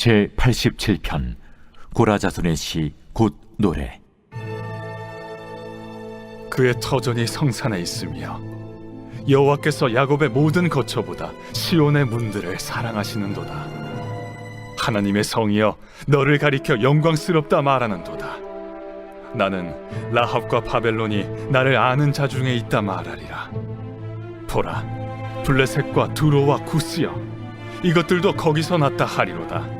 제 87편 고라자손의 시 곧 노래 그의 터전이 성산에 있으며 여호와께서 야곱의 모든 거처보다 시온의 문들을 사랑하시는도다. 하나님의 성이여 너를 가리켜 영광스럽다 말하는도다. 나는 라합과 바벨론이 나를 아는 자 중에 있다 말하리라. 보라, 블레셋과 두로와 구스여 이것들도 거기서 났다 하리로다.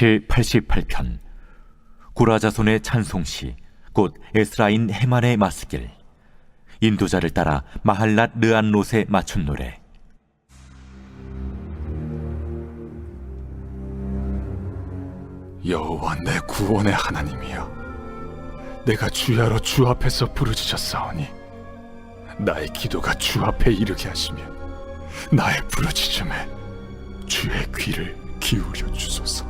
제 88편. 고라자손의 찬송시 곧 에스라인 헤만의 마스길. 인도자를 따라 마할랏 르안롯에 맞춘 노래. 여호와 내 구원의 하나님이여. 내가 주야로 주 앞에서 부르짖었사오니 나의 기도가 주 앞에 이르게 하시며 나의 부르짖음에 주의 귀를 기울여 주소서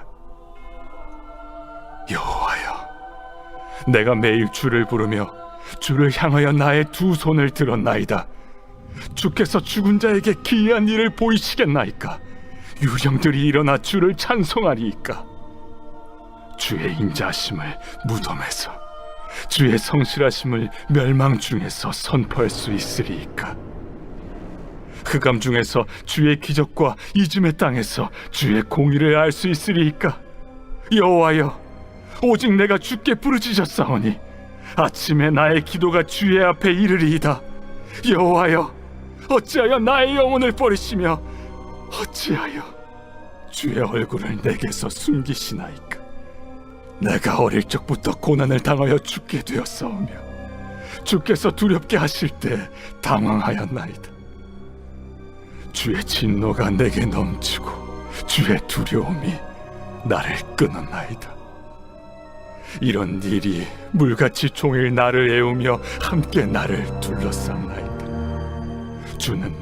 여호와여, 내가 매일 주를 부르며 주를 향하여 나의 두 손을 들었나이다. 주께서 죽은 자에게 기이한 일을 보이시겠나이까? 유령들이 일어나 주를 찬송하리이까? 주의 인자하심을 무덤에서 주의 성실하심을 멸망 중에서 선포할 수 있으리이까? 흑암 중에서 주의 기적과 이즘의 땅에서 주의 공의를 알 수 있으리이까? 여호와여, 오직 내가 주께 부르짖었사오니 아침에 나의 기도가 주의 앞에 이르리이다. 여호와여, 어찌하여 나의 영혼을 버리시며 어찌하여 주의 얼굴을 내게서 숨기시나이까? 내가 어릴 적부터 고난을 당하여 죽게 되었사오며 주께서 두렵게 하실 때 당황하였나이다. 주의 진노가 내게 넘치고 주의 두려움이 나를 끊었나이다. 이런 일이 물같이 종일 나를 애우며 함께 나를 둘러싸나이다. 주는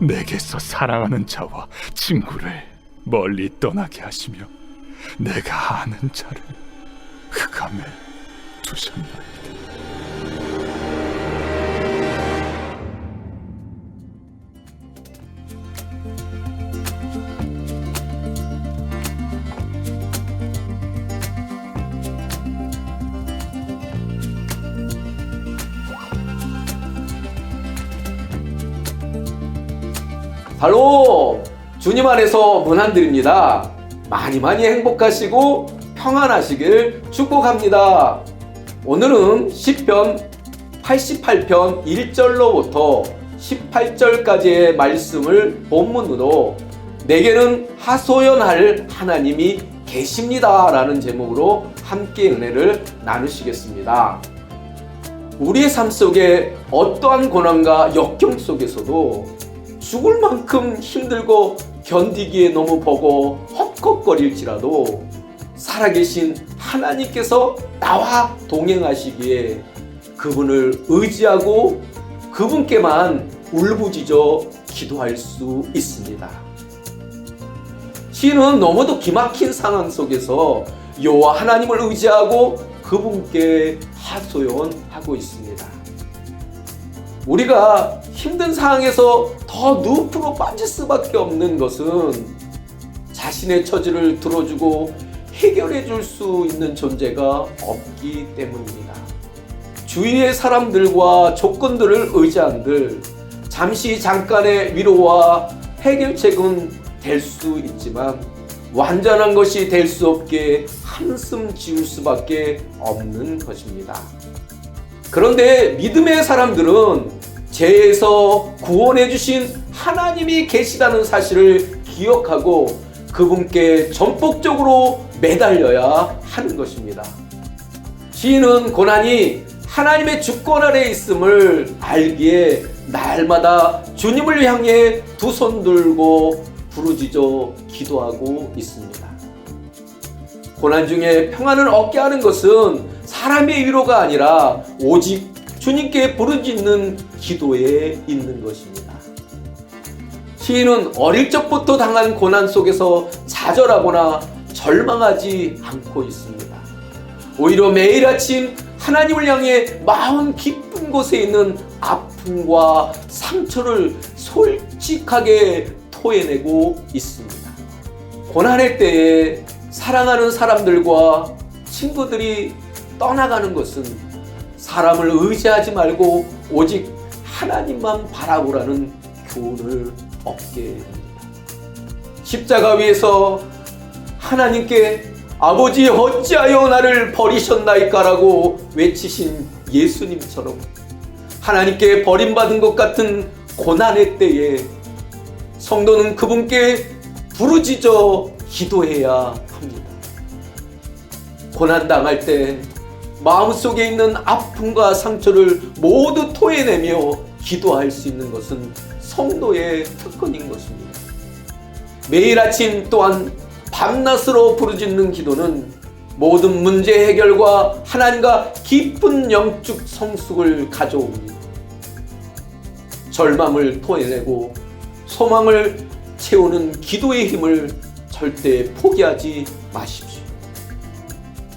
내게서 사랑하는 자와 친구를 멀리 떠나게 하시며 내가 아는 자를 흑암에 두셨나이다. 바로 주님 안에서 문안드립니다. 많이 많이 행복하시고 평안하시길 축복합니다. 오늘은 10편 88편 1절로부터 18절까지의 말씀을 본문으로 내게는 하소연할 하나님이 계십니다. 라는 제목으로 함께 은혜를 나누시겠습니다. 우리의 삶 속에 어떠한 고난과 역경 속에서도 죽을 만큼 힘들고 견디기에 너무 버고 헛헛거릴지라도 살아계신 하나님께서 나와 동행하시기에 그분을 의지하고 그분께만 울부짖어 기도할 수 있습니다. 시인은 너무도 기막힌 상황 속에서 여호와 하나님을 의지하고 그분께 하소연하고 있습니다. 우리가 힘든 상황에서 더 늪으로 빠질 수밖에 없는 것은 자신의 처지를 들어주고 해결해 줄 수 있는 존재가 없기 때문입니다. 주위의 사람들과 조건들을 의지한들 잠시 잠깐의 위로와 해결책은 될 수 있지만 완전한 것이 될 수 없게 한숨 지울 수밖에 없는 것입니다. 그런데 믿음의 사람들은 죄에서 구원해 주신 하나님이 계시다는 사실을 기억하고 그분께 전폭적으로 매달려야 하는 것입니다. 시인은 고난이 하나님의 주권 아래 있음을 알기에 날마다 주님을 향해 두 손 들고 부르짖어 기도하고 있습니다. 고난 중에 평안을 얻게 하는 것은 사람의 위로가 아니라 오직 주님께 부르짖는 기도에 있는 것입니다. 시인은 어릴 적부터 당한 고난 속에서 좌절하거나 절망하지 않고 있습니다. 오히려 매일 아침 하나님을 향해 마음 깊은 곳에 있는 아픔과 상처를 솔직하게 토해내고 있습니다. 고난의 때에 사랑하는 사람들과 친구들이 떠나가는 것은 사람을 의지하지 말고 오직 하나님만 바라보라는 교훈을 얻게 됩니다. 십자가 위에서 하나님께 아버지 어찌하여 나를 버리셨나이까라고 외치신 예수님처럼 하나님께 버림받은 것 같은 고난의 때에 성도는 그분께 부르짖어 기도해야 합니다. 고난 당할 때 마음속에 있는 아픔과 상처를 모두 토해내며 기도할 수 있는 것은 성도의 특권인 것입니다. 매일 아침 또한 밤낮으로 부르짖는 기도는 모든 문제 해결과 하나님과 깊은 영적 성숙을 가져옵니다. 절망을 토해내고 소망을 채우는 기도의 힘을 절대 포기하지 마십시오.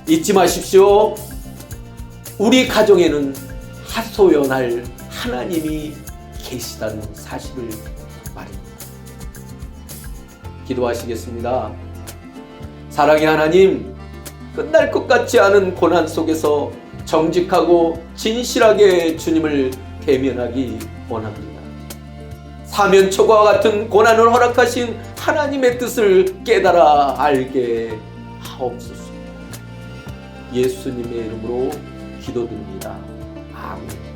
잊지 마십시오. 우리 가정에는 하소연할 하나님이 계시다는 사실을 말입니다. 기도하시겠습니다. 사랑의 하나님, 끝날 것 같지 않은 고난 속에서 정직하고 진실하게 주님을 대면하기 원합니다. 사면초과 같은 고난을 허락하신 하나님의 뜻을 깨달아 알게 하옵소서. 예수님의 이름으로 기도드립니다. 아멘.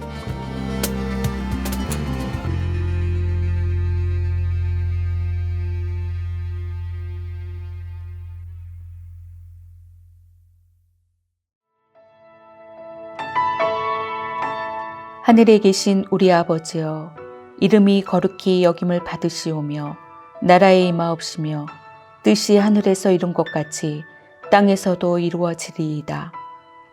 하늘에 계신 우리 아버지여 이름이 거룩히 여김을 받으시오며 나라에 임하옵시며 뜻이 하늘에서 이룬 것 같이 땅에서도 이루어지리이다.